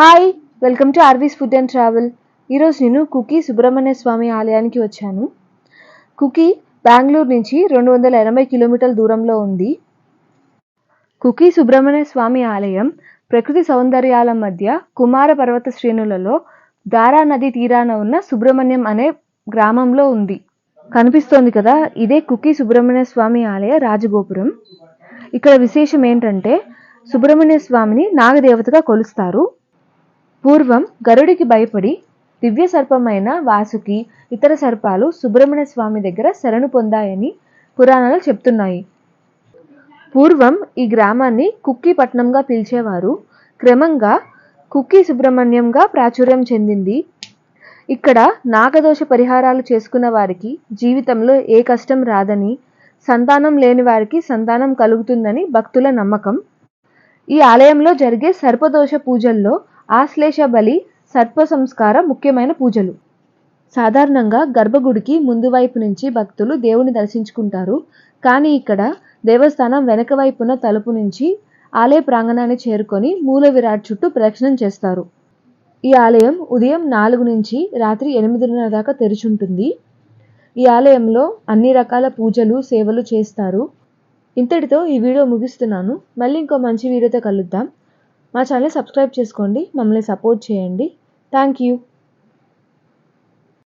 Hi welcome to RV's food and travel ఈరోజు నేను cookie Subrahmanya స్వామి ఆలయానికి వచ్చాను. కుకీ బెంగళూరు నుంచి రెండు వందల ఎనభై కిలోమీటర్ల దూరంలో ఉంది. కుకీ సుబ్రహ్మణ్య స్వామి ఆలయం ప్రకృతి సౌందర్యాల మధ్య కుమార పర్వత శ్రేణులలో దారా నది తీరాన ఉన్న సుబ్రహ్మణ్యం అనే గ్రామంలో ఉంది. కనిపిస్తోంది కదా ఇదే కుకీ సుబ్రహ్మణ్య స్వామి ఆలయ రాజగోపురం. ఇక్కడ విశేషం ఏంటంటే సుబ్రహ్మణ్య స్వామిని నాగదేవతగా కొలుస్తారు. పూర్వం గరుడికి భయపడి దివ్య సర్పమైన వాసుకి ఇతర సర్పాలు సుబ్రహ్మణ్య స్వామి దగ్గర శరణు పొందాయని పురాణాలు చెప్తున్నాయి. పూర్వం ఈ గ్రామాన్ని కుక్కీ పట్నంగా పిలిచేవారు. క్రమంగా కుక్కీ సుబ్రహ్మణ్యంగా ప్రాచుర్యం చెందింది. ఇక్కడ నాగదోష పరిహారాలు చేసుకున్న వారికి జీవితంలో ఏ కష్టం రాదని సంతానం లేని వారికి సంతానం కలుగుతుందని భక్తుల నమ్మకం. ఈ ఆలయంలో జరిగే సర్పదోష పూజల్లో ఆశ్లేష బలి సర్ప సంస్కార ముఖ్యమైన పూజలు. సాధారణంగా గర్భగుడికి ముందు వైపు నుంచి భక్తులు దేవుని దర్శించుకుంటారు. కానీ ఇక్కడ దేవస్థానం వెనక వైపున తలుపు నుంచి ఆలయ ప్రాంగణాన్ని చేరుకొని మూల విరాట్ చుట్టూ ప్రదక్షిణం చేస్తారు. ఈ ఆలయం ఉదయం నాలుగు నుంచి రాత్రి ఎనిమిదిన్నర దాకా తెరుచుంటుంది. ఈ ఆలయంలో అన్ని రకాల పూజలు సేవలు చేస్తారు. ఇంతటితో ఈ వీడియో ముగిస్తున్నాను. మళ్ళీ ఇంకో మంచి వీడియోతో కలుద్దాం. మా ఛానల్ సబ్స్క్రైబ్ చేసుకోండి మమ్మల్ని సపోర్ట్ చేయండి. Thank you